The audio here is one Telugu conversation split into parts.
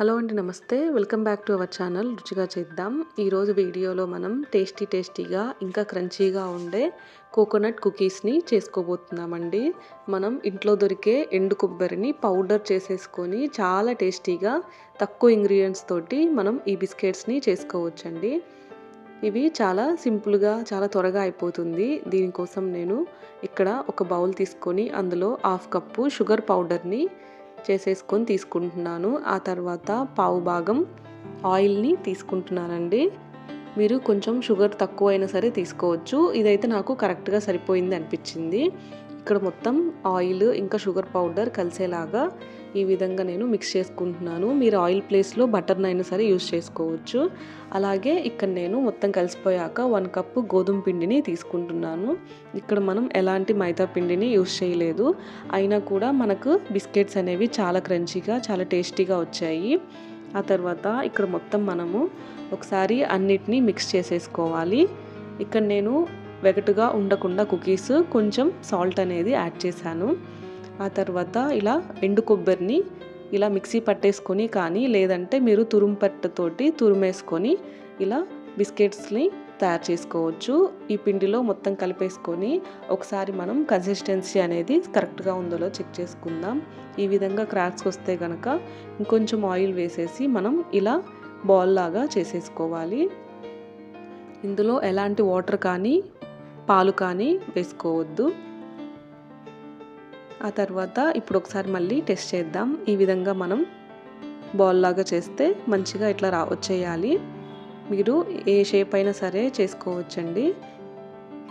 హలో అండి నమస్తే. Welcome back to our channel. రుచిగా చేద్దాం. ఈరోజు వీడియోలో మనం టేస్టీ టేస్టీగా ఇంకా క్రంచీగా ఉండే కోకోనట్ కుకీస్ని చేసుకోబోతున్నామండి. మనం ఇంట్లో దొరికే ఎండు కొబ్బరిని పౌడర్ చేసేసుకొని చాలా టేస్టీగా తక్కువ ఇంగ్రీడియంట్స్ తోటి మనం ఈ బిస్కెట్స్ని చేసుకోవచ్చండి. ఇవి చాలా సింపుల్గా చాలా త్వరగా అయిపోతుంది. దీనికోసం నేను ఇక్కడ ఒక బౌల్ తీసుకొని అందులో హాఫ్ కప్పు షుగర్ పౌడర్ని చేసేసుకొని తీసుకుంటున్నాను. ఆ తర్వాత పావు భాగం ఆయిల్ని తీసుకుంటున్నానండి. మీరు కొంచెం షుగర్ తక్కువ అయినా సరే తీసుకోవచ్చు. ఇదైతే నాకు కరెక్ట్గా సరిపోయింది అనిపించింది. ఇక్కడ మొత్తం ఆయిల్ ఇంకా షుగర్ పౌడర్ కలిసేలాగా ఈ విధంగా నేను మిక్స్ చేసుకుంటున్నాను. మీరు ఆయిల్ ప్లేస్లో బటర్ని అయినా సరే యూస్ చేసుకోవచ్చు. అలాగే ఇక్కడ నేను మొత్తం కలిసిపోయాక వన్ కప్పు గోధుమ పిండిని తీసుకుంటున్నాను. ఇక్కడ మనం ఎలాంటి మైదా పిండిని యూస్ చేయలేదు. అయినా కూడా మనకు బిస్కెట్స్ అనేవి చాలా క్రంచీగా చాలా టేస్టీగా వచ్చాయి. ఆ తర్వాత ఇక్కడ మొత్తం మనము ఒకసారి అన్నిటినీ మిక్స్ చేసేసుకోవాలి. ఇక్కడ నేను వెగటుగా ఉండకుండా కుకీస్ కొంచెం సాల్ట్ అనేది యాడ్ చేశాను. ఆ తర్వాత ఇలా ఎండు కొబ్బరిని ఇలా మిక్సీ పట్టేసుకొని కానీ లేదంటే మీరు తురుము పట్టతోటి తురుమేసుకొని ఇలా బిస్కెట్స్ని తయారు చేసుకోవచ్చు. ఈ పిండిలో మొత్తం కలిపేసుకొని ఒకసారి మనం కన్సిస్టెన్సీ అనేది కరెక్ట్గా ఉందో చెక్ చేసుకుందాం. ఈ విధంగా క్రాక్స్ వస్తే కనుక ఇంకొంచెం ఆయిల్ వేసేసి మనం ఇలా బాల్ లాగా చేసేసుకోవాలి. ఇందులో ఎలాంటి వాటర్ కానీ పాలు కానీ వేసుకోవద్దు. ఆ తర్వాత ఇప్పుడు ఒకసారి మళ్ళీ టెస్ట్ చేద్దాం. ఈ విధంగా మనం బాల్ లాగా చేస్తే మంచిగా ఇట్లా రా వచ్చేయాలి. మీరు ఏ షేప్ అయినా సరే చేసుకోవచ్చండి.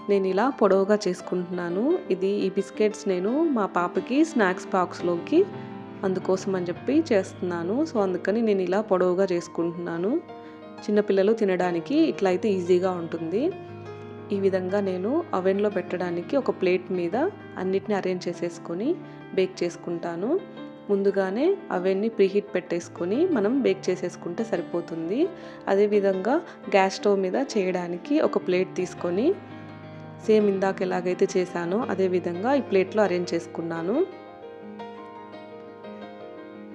నేను ఇలా పొడవుగా చేసుకుంటున్నాను. ఇది ఈ బిస్కెట్స్ నేను మా పాపకి స్నాక్స్ బాక్స్లోకి అందుకోసం అని చెప్పి చేస్తున్నాను. సో అందుకని నేను ఇలా పొడవుగా చేసుకుంటున్నాను. చిన్నపిల్లలు తినడానికి ఇట్లా అయితే ఈజీగా ఉంటుంది. ఈ విధంగా నేను అవెన్లో పెట్టడానికి ఒక ప్లేట్ మీద అన్నిటిని అరేంజ్ చేసేసుకొని బేక్ చేసుకుంటాను. ముందుగానే అవెన్ని ప్రీహీట్ పెట్టేసుకొని మనం బేక్ చేసేసుకుంటే సరిపోతుంది. అదేవిధంగా గ్యాస్ స్టవ్ మీద చేయడానికి ఒక ప్లేట్ తీసుకొని సేమ్ ఇందాక ఎలాగైతే చేశానో అదేవిధంగా ఈ ప్లేట్లో అరేంజ్ చేసుకున్నాను.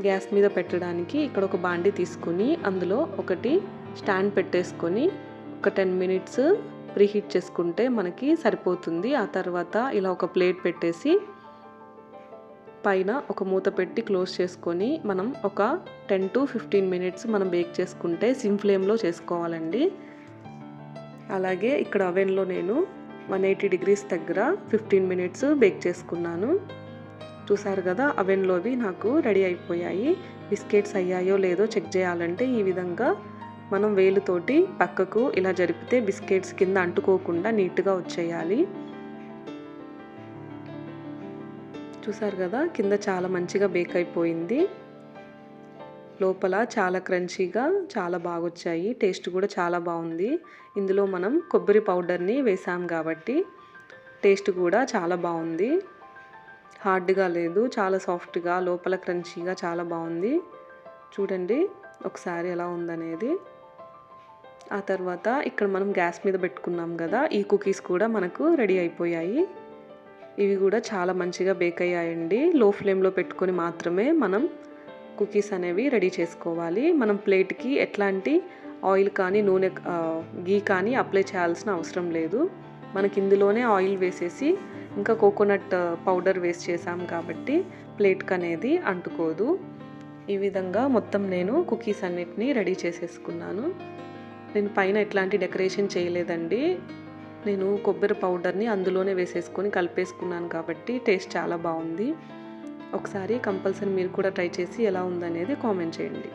గ్యాస్ మీద పెట్టడానికి ఇక్కడ ఒక బాండి తీసుకొని అందులో ఒకటి స్టాండ్ పెట్టేసుకొని ఒక టెన్ మినిట్స్ ప్రీహీట్ చేసుకుంటే మనకి సరిపోతుంది. ఆ తర్వాత ఇలా ఒక ప్లేట్ పెట్టేసి పైన ఒక మూత పెట్టి క్లోజ్ చేసుకొని మనం ఒక టెన్ టు ఫిఫ్టీన్ మినిట్స్ మనం బేక్ చేసుకుంటే సిమ్ ఫ్లేమ్లో చేసుకోవాలండి. అలాగే ఇక్కడ అవెన్లో నేను వన్ ఎయిటీ డిగ్రీస్ దగ్గర ఫిఫ్టీన్ మినిట్స్ బేక్ చేసుకున్నాను. చూసారు కదా అవెన్లోవి నాకు రెడీ అయిపోయాయి. బిస్కెట్స్ అయ్యాయో లేదో చెక్ చేయాలంటే ఈ విధంగా మనం వేలుతోటి పక్కకు ఇలా జరిపితే బిస్కెట్స్ కింద అంటుకోకుండా నీట్గా వచ్చేయాలి. చూసారు కదా కింద చాలా మంచిగా బేక్ అయిపోయింది. లోపల చాలా క్రంచీగా చాలా బాగా వచ్చాయి టేస్ట్ కూడా చాలా బాగుంది. ఇందులో మనం కొబ్బరి పౌడర్ని వేసాం కాబట్టి టేస్ట్ కూడా చాలా బాగుంది. హార్డ్గా లేదు చాలా సాఫ్ట్గా లోపల క్రంచీగా చాలా బాగుంది. చూడండి ఒకసారి ఎలా ఉందనేది. ఆ తర్వాత ఇక్కడ మనం గ్యాస్ మీద పెట్టుకున్నాం కదా ఈ కుకీస్ కూడా మనకు రెడీ అయిపోయాయి. ఇవి కూడా చాలా మంచిగా బేక్ అయ్యాయండి. లో ఫ్లేమ్లో పెట్టుకొని మాత్రమే మనం కుకీస్ అనేవి రెడీ చేసుకోవాలి. మనం ప్లేట్కి ఎట్లాంటి ఆయిల్ కానీ నూనె గీ కానీ అప్లై చేయాల్సిన అవసరం లేదు. మనకి ఇందులోనే ఆయిల్ వేసేసి ఇంకా కోకోనట్ పౌడర్ వేస్ట్ చేసాం కాబట్టి ప్లేట్కి అనేది అంటుకోదు. ఈ విధంగా మొత్తం నేను కుకీస్ అన్నిటినీ రెడీ చేసేసుకున్నాను. నేను పైన ఎట్లాంటి డెకరేషన్ చేయలేదండి. నేను కొబ్బరి పౌడర్ని అందులోనే వేసేసుకొని కలిపేసుకున్నాను కాబట్టి టేస్ట్ చాలా బాగుంది. ఒకసారి కంపల్సరీ మీరు కూడా ట్రై చేసి ఎలా ఉందనేది కామెంట్ చేయండి.